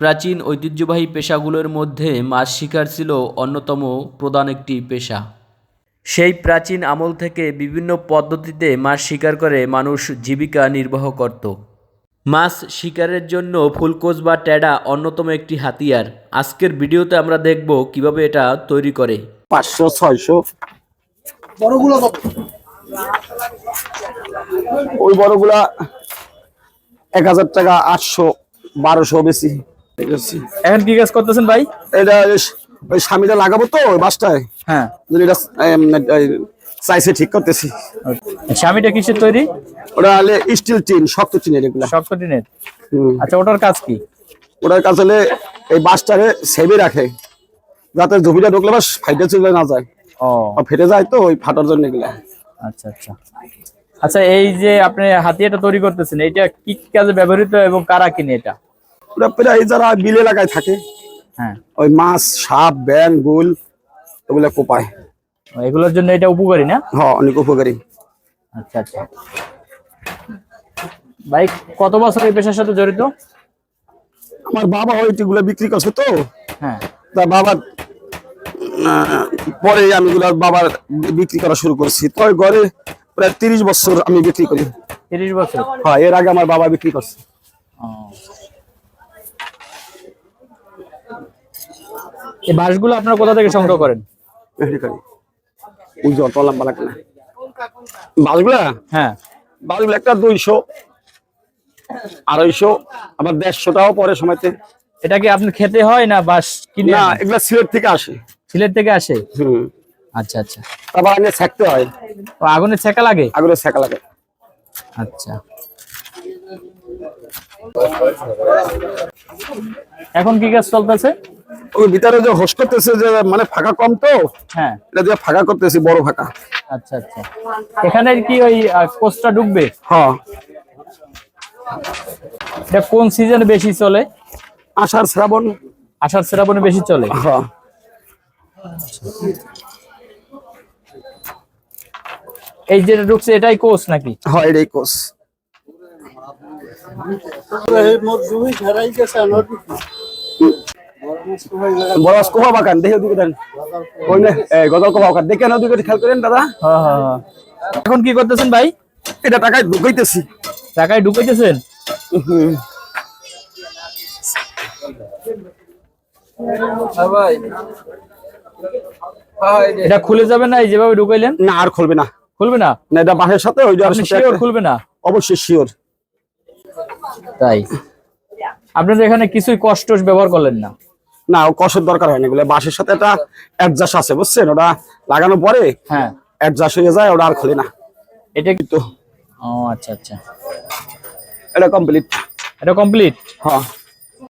প্রাচীন ঐতিহ্যবাহী পেশাগুলোর মধ্যে মাছ শিকার ছিল অন্যতম প্রধান একটি পেশা। সেই প্রাচীন আমল থেকে বিভিন্ন পদ্ধতিতে মাছ শিকার করে মানুষ জীবিকা নির্বাহ করত। মাছ শিকারের জন্য ফুলকোচ বা ট্যাডা অন্যতম একটি হাতিয়ার। আজকের ভিডিওতে আমরা দেখব কীভাবে এটা তৈরি করে। পাঁচশো ছয়শো। বড়গুলো ওই বড়গুলা এক হাজার টাকা আটশো বারোশো বেশি। এখন কি কাজ করতেছেন ভাই? এটা ওই- স্বামীটা লাগাবো তো ওই বাসটায়। হ্যাঁ। এটা চাইছে ঠিক করতেছি। স্বামীটা কিসের তৈরি? ওটা হলে স্টিল টিন শক্ত টিনের এগুলা। শক্ত টিনের? আচ্ছা ওটার কাজ কি? ওটার কাছে হলে এই বাসটারে সেবে রাখে। যাতে ঝুঁকিটা ঢুকলে বাস ফাইটে চলে না যায়। ও। ফেটে যায় তো ওই ফাটার জন্য এগুলা। আচ্ছা আচ্ছা। আচ্ছা এই যে আপনি হাতিয়াটা তৈরি করতেছেন এটা কি কাজে ব্যবহৃত এবং কারা কিনে এটা? ওটা প্রায় যারা বিল এলাকায় থাকে হ্যাঁ। ওই মাছ সাপ ব্যাং গুল ওগুলা কোপায়। এগুলোর জন্য এটা উপকারী না? হ্যাঁ অনেক উপকারী। আচ্ছা আচ্ছা। ভাই কত বছর এই পেশার সাথে জড়িত? আমার বাবা ওইটিগুলো বিক্রি করছে তো। হ্যাঁ। তা বাবার পরে আমি বাবার বিক্রি করা শুরু করছি। তো ঘরে প্রায় তিরিশ বছর আমি বিক্রি করি। তিরিশ বছর? হ্যাঁ এর আগে আমার বাবা বিক্রি করছে। এই বাঁশগুলো আপনারা কোথা থেকে সংগ্রহ করেন? যে লম্বা লাগে বাসগুলা হ্যাঁ। বাসগুলো একটা দুইশো আড়াইশো আবার দেড়শোটাও পরে সময়তে। এটা কি আপনি খেতে হয় না বাঁশ কিনে না? এগুলা সিলেট থেকে আসে। সিলেট থেকে আসে? হুম। আচ্ছা আচ্ছা। তারপর আগে ছাকতে হয়। আগুনে ছেঁকা লাগে? আগুনে ছাকা লাগে। আচ্ছা। এখন কি কাজ চলতেছে? ওই ভিতরে যে হোস করতেছে যে মানে ফাঁকা কম তো হ্যাঁ। এটা দিয়ে ফাঁকা করতেছি বড় ফাঁকা। আচ্ছা আচ্ছা। এখানে কি ওই কোচটা ঢুকবে? হ্যাঁ। এটা কোন সিজনে বেশি চলে? আষাঢ় শ্রাবণ। আষাঢ় শ্রাবণে বেশি চলে? হ্যাঁ। এই যেটা ঢুকছে এটাই কোচ নাকি? হয় এটাই কোষ বড় কোপা বাগান দেখে ওদিকে দেন। ওই না? এই গদল কোপা বাগান। দেখেন ওদিকে খেয়াল করেন দাদা। হ্যাঁ হ্যাঁ হ্যাঁ। এখন কি করতেছেন ভাই? এটা টাকায় ঢুকাইতেছি। টাকায় ঢুকাইতেছেন? হুম। এটা খুলে যাবে না যেভাবে ঢুকাইলেন? না আর খুলবে না। খুলবে না? না এটা বাঁশের সাথে ওই শিওর খুলবে না? অবশ্যই শিওর তাই। আপনাদের এখানে কিছুই কষ্ট ব্যবহার করলেন না। না ও কষের দরকার হয় না এগুলো বাঁশের সাথে একটা অ্যাডজাস্ট আছে বুঝছেন? ওটা লাগানোর পরে হ্যাঁ। অ্যাডজাস্ট হয়ে যায় ওটা আর খুলে না। এটা কিন্তু ও আচ্ছা আচ্ছা। এটা কমপ্লিট এটা কমপ্লিট হ্যাঁ।